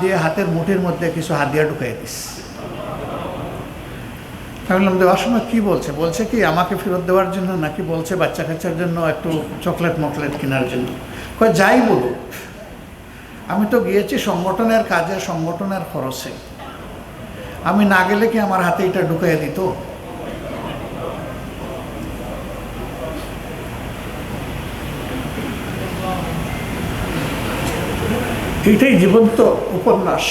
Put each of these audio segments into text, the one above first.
দিয়ে হাতের মুঠির মধ্যে কিছু হাত হাদিয়া ঢুকাই দিস। আমি বললাম দেওয়ার সময় কী বলছে? বলছে কি, আমাকে ফেরত দেওয়ার জন্য নাকি বলছে বাচ্চা কাচ্চার জন্য একটু চকলেট মকলেট কেনার জন্য? কয়, যাই বলুক। আমি তো গিয়েছি সংগঠনের কাজে, সংগঠনের খরচে। আমি না গেলে কি আমার হাতে এটা ঢুকাই দিত? এইটাই জীবন্ত উপন্যাস।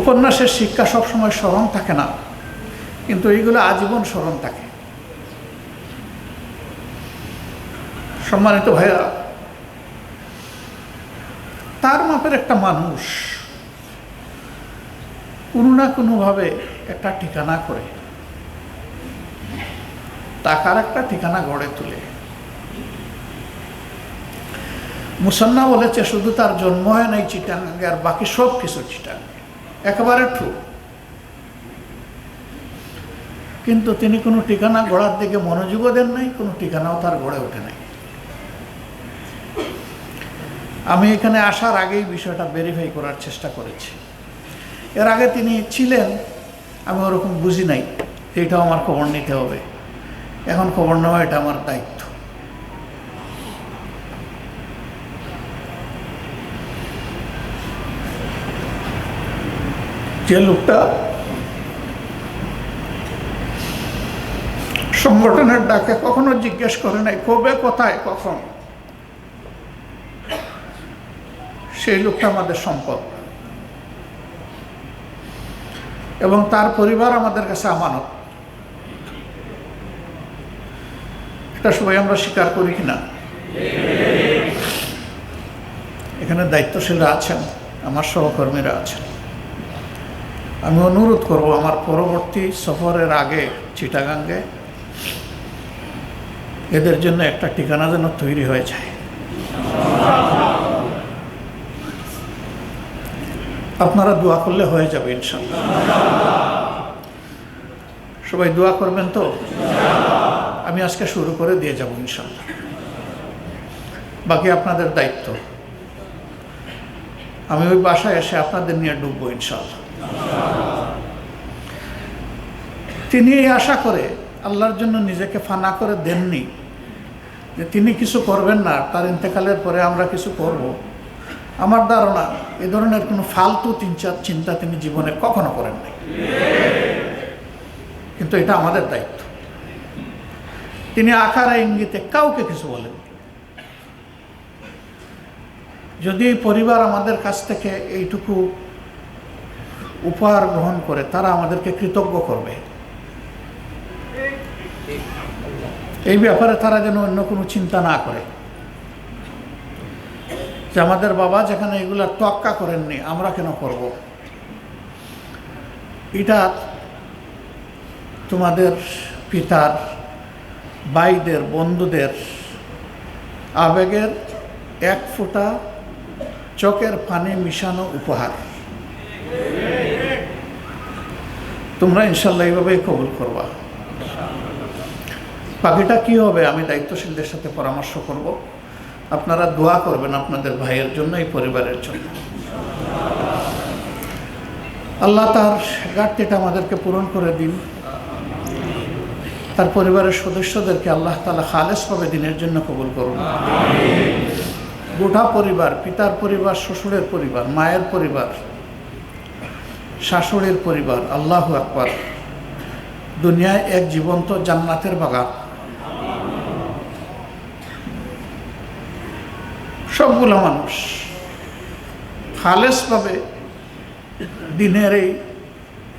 উপন্যাসের শিক্ষা সবসময় স্মরণ থাকে না, কিন্তু এইগুলো আজীবন স্মরণ থাকে। সম্মানিত ভাইয়া, তার মাপের একটা মানুষ কোনো না কোনোভাবে একটা ঠিকানা করে টাকার একটা ঠিকানা গড়ে তুলে। মুসন্না বলেছে, শুধু তার জন্ম হয় নাই চিটাঙ্গে, আর বাকি সব কিছু চিটাঙ্গে। একেবারে ট্রু কিন্তু তিনি কোনো ঠিকানা গড়ার দিকে মনোযোগও দেন নাই, কোনো ঠিকানাও তার গড়ে ওঠে নাই। আমি এখানে আসার আগেই বিষয়টা ভেরিফাই করার চেষ্টা করেছি। এর আগে তিনি ছিলেন, আমি ওরকম বুঝি নাই এটাও আমার খবর নিতে হবে। এখন খবর নেওয়া এটা আমার দায়িত্ব। যে লোকটা সংগঠনের ডাকে কখনো জিজ্ঞেস করে নাই, কবে, কোথায়, কখন? সেই লোকটা আমাদের সম্পদ। এবং তার পরিবার আমাদের কাছে আমানত। এটা সবাই আমরা স্বীকার করি কিনা? এখানে দায়িত্বশীলরা আছেন, আমার সহকর্মীরা আছেন। আমি অনুরোধ করব আমার পরবর্তী সফরের আগে চিটাগাঙ্গে এদের জন্য একটা ঠিকানা যেন তৈরি হয়ে যায়। আপনারা দোয়া করলে হয়ে যাবে ইনশাল্লাহ সবাই দোয়া করবেন তো? আমি আজকে শুরু করে দিয়ে যাব ইনশাল্লাহ বাকি আপনাদের দায়িত্ব। আমি ওই বাসায় এসে আপনাদের নিয়ে ডুববো ইনশাল্লাহ তিনি এই আশা করে আল্লাহর জন্য নিজেকে ফানা করে দেননি যে তিনি কিছু করবেন না তার ইন্তেকালের পরে আমরা কিছু করব। আমার ধারণা, এ ধরনের কোনো ফালতু চিন্তা চিন্তা তিনি জীবনে কখনো করেন নাই। কিন্তু এটা আমাদের দায়িত্ব। তিনি আকারে ইঙ্গিতে কাউকে কিছু বলেন যদি পরিবার আমাদের কাছ থেকে এইটুকু উপহার গ্রহণ করে, তারা আমাদেরকে কৃতজ্ঞ করবে। এই ব্যাপারে তারা যেন অন্য কোনো চিন্তা না করে। যে আমাদের বাবা যেখানে এগুলা তোয়াক্কা করেননি, আমরা কেন করব? এটা তোমাদের পিতার, ভাইদের, বন্ধুদের আবেগের এক ফোঁটা চোখের পানি মিশানো উপহার। তোমরা ইনশাল্লাহ এইভাবেই কবুল করবা। বাকিটা কি হবে আমি দায়িত্বশীলদের সাথে পরামর্শ করব। আপনারা দোয়া করবেন আপনাদের ভাইয়ের জন্য, এই পরিবারের জন্য। আল্লাহ তার ঘাটতিটা আমাদেরকে পূরণ করে দিন। তার পরিবারের সদস্যদেরকে আল্লাহ তালা খালেসভাবে দিনের জন্য কবুল করুন। গোটা পরিবার, পিতার পরিবার, শ্বশুরের পরিবার, মায়ের পরিবার শাশুড়ির পরিবার, আল্লাহ আকবার। দুনিয়ায় এক জীবন্ত জান্নাতের বাগান। সবগুলো মানুষ খালেসভাবে দিনের এই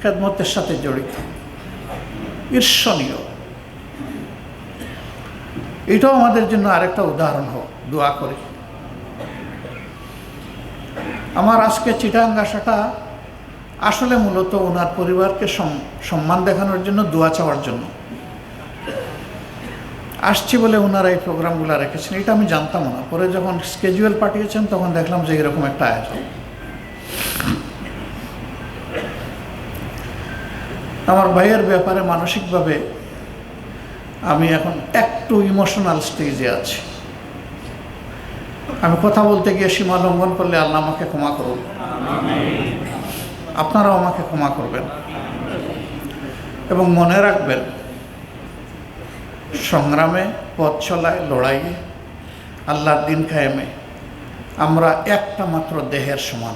খেদমতের সাথে জড়িত। ঈর্ষণীয়। এটাও আমাদের জন্য আরেকটা উদাহরণ হোক, দোয়া করি। আমার আজকে চিটাং আসাটা আসলে মূলত ওনার পরিবারকে সম্মান দেখানোর জন্য, দোয়া চাওয়ার জন্য। আসছি বলে ওনারা এই প্রোগ্রামগুলো রেখেছেন, এটা আমি জানতাম না। পরে যখন স্কেজুয়াল পাঠিয়েছেন, তখন দেখলাম যে এরকম একটা আয়োজন। আমার ভাইয়ের ব্যাপারে মানসিকভাবে আমি এখন একটু ইমোশনাল স্টেজে আছি। আমি কথা বলতে গিয়ে সীমা লঙ্ঘন করলে আল্লাহ আমাকে ক্ষমা করুন। আপনারাও আমাকে ক্ষমা করবেন এবং মনে রাখবেন, সংগ্রামে পথ চলায় লড়াইয়ে, আল্লাহর দিন কায়েমে আমরা একটা মাত্র দেহের সমান।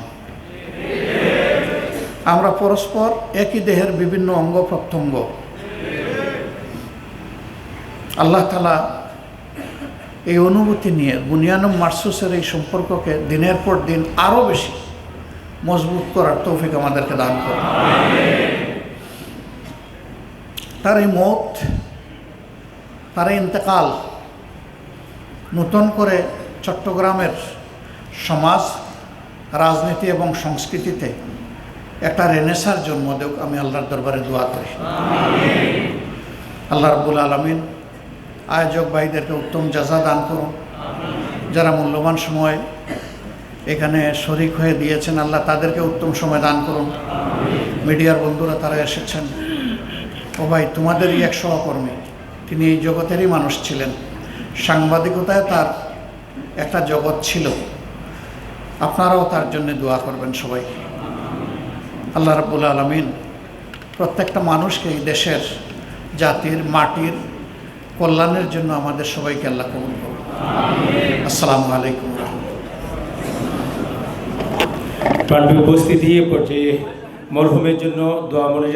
আমরা পরস্পর একই দেহের বিভিন্ন অঙ্গ প্রত্যঙ্গ। আল্লাহ তালা এই অনুভূতি নিয়ে বুনিয়ানম মার্সুসের এই সম্পর্ককে দিনের পর দিন আরও বেশি মজবুত করার তৌফিক আমাদেরকে দান করে তার এই মত, তার ইন্তেকাল নতুন করে চট্টগ্রামের সমাজ, রাজনীতি এবং সংস্কৃতিতে একটা রেনেসার জন্ম দেব আমি আল্লাহর দরবারে দোয়া করি। আল্লাহ রব্বুল আলমিন আয়োজক ভাইদেরকে উত্তম যাজা দান করুন। যারা মূল্যবান সময় এখানে শরিক হয়ে দিয়েছেন। আল্লাহ তাদেরকে উত্তম সময় দান করুন। মিডিয়ার বন্ধুরা, তারা এসেছেন। ও ভাই, তোমাদেরই এক সহকর্মী। তিনি এই জগতেরই মানুষ ছিলেন। সাংবাদিকতায় তার একটা জগৎ ছিল। আপনারাও তার জন্য দোয়া করবেন সবাই। আল্লাহ রাবুল আলমিন প্রত্যেকটা মানুষকে এই দেশের জাতির, মাটির কল্যাণের জন্য আমাদের সবাইকে আল্লাহ কবুল করুন। আসসালামু আলাইকুম। প্রাণবী উপস্থিতি এ পর্যায়ে মরহুমের জন্য দোয়া মনে